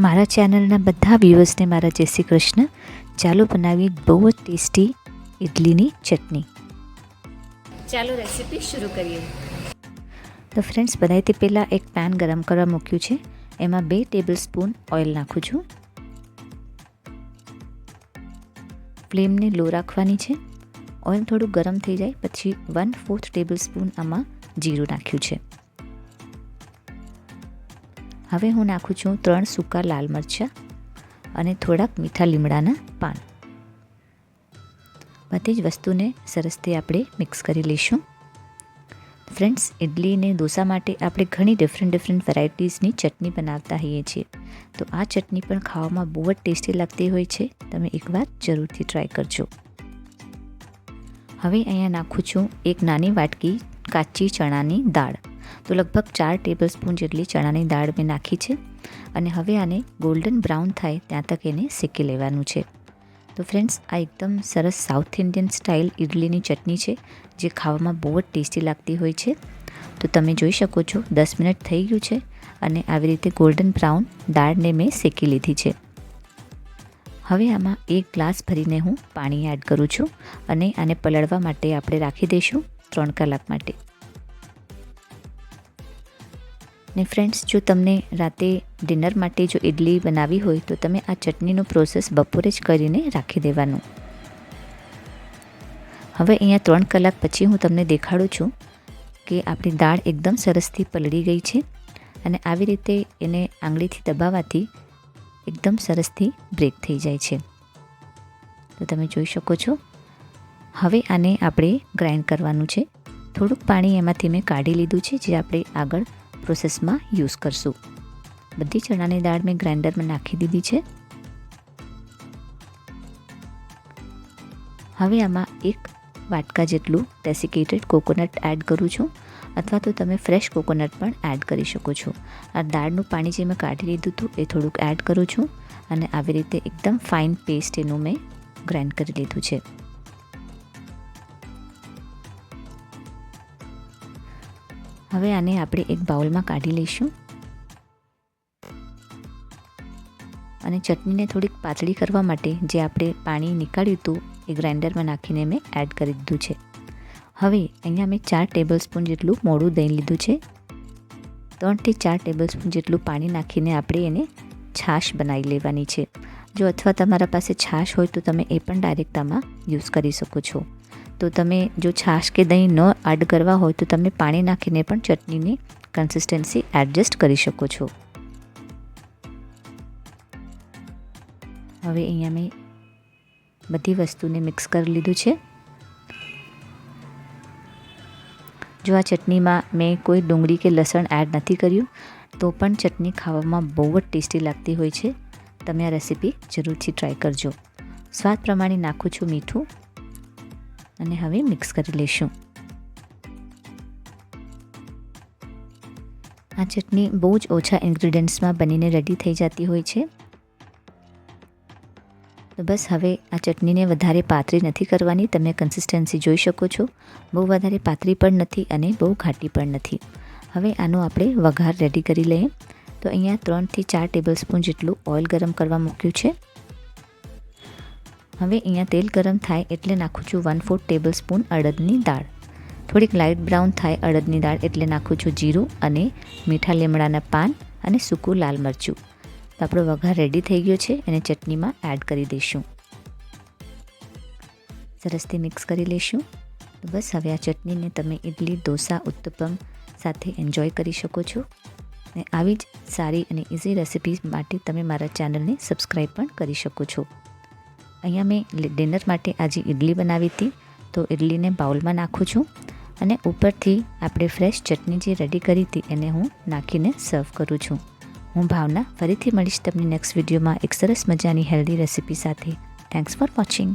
મારા ચેનલના બધા વ્યૂઅર્સને મારા જય શ્રી કૃષ્ણ. ચાલો બનાવી બહુ જ ટેસ્ટી ઇડલીની ચટણી. ચાલો રેસીપી શરૂ કરીએ. તો ફ્રેન્ડ્સ બનાવી તે પહેલાં એક પેન ગરમ કરવા મૂક્યું છે. એમાં બે ટેબલ સ્પૂન ઓઇલ નાખું છું. ફ્લેમને લો રાખવાની છે. ઓઇલ થોડું ગરમ થઈ જાય પછી વન ફોર્થ ટેબલ સ્પૂન આમાં જીરું નાખ્યું છે. હવે હું નાખું છું ત્રણ સૂકા લાલ મરચાં અને થોડાક મીઠા લીમડાના પાન. બધી જ વસ્તુને સરસથી આપણે મિક્સ કરી લઈશું. ફ્રેન્ડ્સ ઇડલી અને ડોસા માટે આપણે ઘણી ડિફરન્ટ ડિફરન્ટ વેરાયટીઝની ચટણી બનાવતા હોઈએ છીએ. તો આ ચટણી પણ ખાવામાં બહુ જ ટેસ્ટી લાગતી હોય છે. તમે એકવાર જરૂરથી ટ્રાય કરજો. હવે અહીંયા નાખું છું એક નાની વાટકી કાચી ચણાની દાળ. તો લગભગ ચાર ટેબલ સ્પૂન જેટલી ચણાની દાળ મેં નાખી છે અને હવે આને ગોલ્ડન બ્રાઉન થાય ત્યાં તક એને શેકી લેવાનું છે. તો ફ્રેન્ડ્સ આ એકદમ સરસ સાઉથ ઇન્ડિયન સ્ટાઇલ ઇડલીની ચટણી છે, જે ખાવામાં બહુ જ ટેસ્ટી લાગતી હોય છે. તો તમે જોઈ શકો છો, દસ મિનિટ થઈ ગયું છે અને આવી રીતે ગોલ્ડન બ્રાઉન દાળને મેં શેકી લીધી છે. હવે આમાં એક ગ્લાસ ભરીને હું પાણી એડ કરું છું અને આને પલળવા માટે આપણે રાખી દઈશું. ત્રણ કલાક માટે. ને ફ્રેન્ડ્સ જો તમને રાતે ડિનર માટે જો ઇડલી બનાવી હોય, તો તમે આ ચટણીનો પ્રોસેસ બપોરે જ કરીને રાખી દેવાનું. હવે અહીંયા ત્રણ કલાક પછી હું તમને દેખાડું છું કે આપણી દાળ એકદમ સરસથી પલળી ગઈ છે અને આવી રીતે એને આંગળીથી દબાવવાથી એકદમ સરસથી બ્રેક થઈ જાય છે. તો તમે જોઈ શકો છો હવે આને આપણે ગ્રાઇન્ડ કરવાનું છે. થોડુંક પાણી એમાંથી મેં કાઢી લીધું છે, જે આપણે આગળ પ્રોસેસમાં યુઝ કરશું. બધી ચણાની દાળ મેં ગ્રાઇન્ડરમાં નાખી દીધી છે. હવે આમાં એક વાટકા જેટલું ડેસિકેટેડ કોકોનટ એડ કરું છું, અથવા તો તમે ફ્રેશ કોકોનટ પણ એડ કરી શકો છો. આ દાળનું પાણી જે મેં કાઢી લીધું હતું, એ થોડુંક એડ કરું છું, અને આવી રીતે એકદમ ફાઇન પેસ્ટ એનું મેં ગ્રાઇન્ડ કરી લીધું છે. હવે આને આપણે એક બાઉલમાં કાઢી લઈશું. અને ચટણીને થોડીક પાતળી કરવા માટે જે આપણે પાણી નીકાળ્યું હતું, એ ગ્રાઇન્ડરમાં નાખીને મેં એડ કરી દીધું છે. હવે અહીંયા મેં ચાર ટેબલ સ્પૂન જેટલું મોડું દહીં લીધું છે. ત્રણથી ચાર ટેબલ સ્પૂન જેટલું પાણી નાખીને આપણે એને છાશ બનાવી લેવાની છે. જો અથવા તમારા પાસે છાશ હોય તો તમે એ પણ ડાયરેક્ટ આમાં યુઝ કરી શકો છો. તો તમે જો છાશ કે દહીં ન એડ કરવા હોય તો તમે પાણી નાખીને પણ ચટણીની કન્સિસ્ટન્સી એડજસ્ટ કરી શકો છો. હવે અહીંયા મેં બધી વસ્તુને મિક્સ કરી લીધું છે. જો આ ચટણીમાં મેં કોઈ ડુંગળી કે લસણ એડ નથી કર્યું, તો પણ ચટણી ખાવામાં બહુ જ ટેસ્ટી લાગતી હોય છે. તમે આ રેસીપી જરૂરથી ટ્રાય કરજો. સ્વાદ પ્રમાણે નાખું છું મીઠું. અને હવે મિક્સ કરી લઈશું. આ ચટણી બહુ જ ઓછા ઇન્ગ્રીડિયન્ટ્સમાં બનીને રેડી થઈ જતી હોય છે. તો બસ હવે આ ચટણીને વધારે પાતળી નથી કરવાની, તમે કન્સિસ્ટન્સી જોઈ શકો છો. બહુ વધારે પાતળી પણ નથી અને બહુ ઘાટી પણ નથી. હવે આનો આપણે વઘાર રેડી કરી લઈએ. તો અહીંયા ત્રણથી ચાર ટેબલ સ્પૂન જેટલું ઓઇલ ગરમ કરવા મૂક્યું છે. હવે અહીંયા તેલ ગરમ થાય એટલે નાખું છું વન ફોર્થ ટેબલ સ્પૂન અડદની દાળ. થોડીક લાઇટ બ્રાઉન થાય અડદની દાળ એટલે નાખું છું જીરું અને મીઠા લીમડાના પાન અને સૂકું લાલ મરચું. તો આપણો વઘાર રેડી થઈ ગયો છે, એને ચટણીમાં એડ કરી દઈશું. સરસથી મિક્સ કરી લઈશું. બસ હવે આ ચટણીને તમે ઇડલી ઢોસા, ઉત્તપમ સાથે એન્જોય કરી શકો છો. ને આવી જ સારી અને ઇઝી રેસિપીઝ માટે તમે મારા ચેનલને સબસ્ક્રાઈબ પણ કરી શકો છો. અહીંયા મેં ડિનર માટે આજે ઇડલી બનાવી હતી. તો ઇડલીને બાઉલમાં નાખું છું અને ઉપરથી આપણે ફ્રેશ ચટણી જે રેડી કરી હતી એને હું નાખીને સર્વ કરું છું. હું ભાવના ફરીથી મળીશ તમને નેક્સ્ટ વિડીયોમાં એક સરસ મજાની હેલ્ધી રેસીપી સાથે. Thanks for watching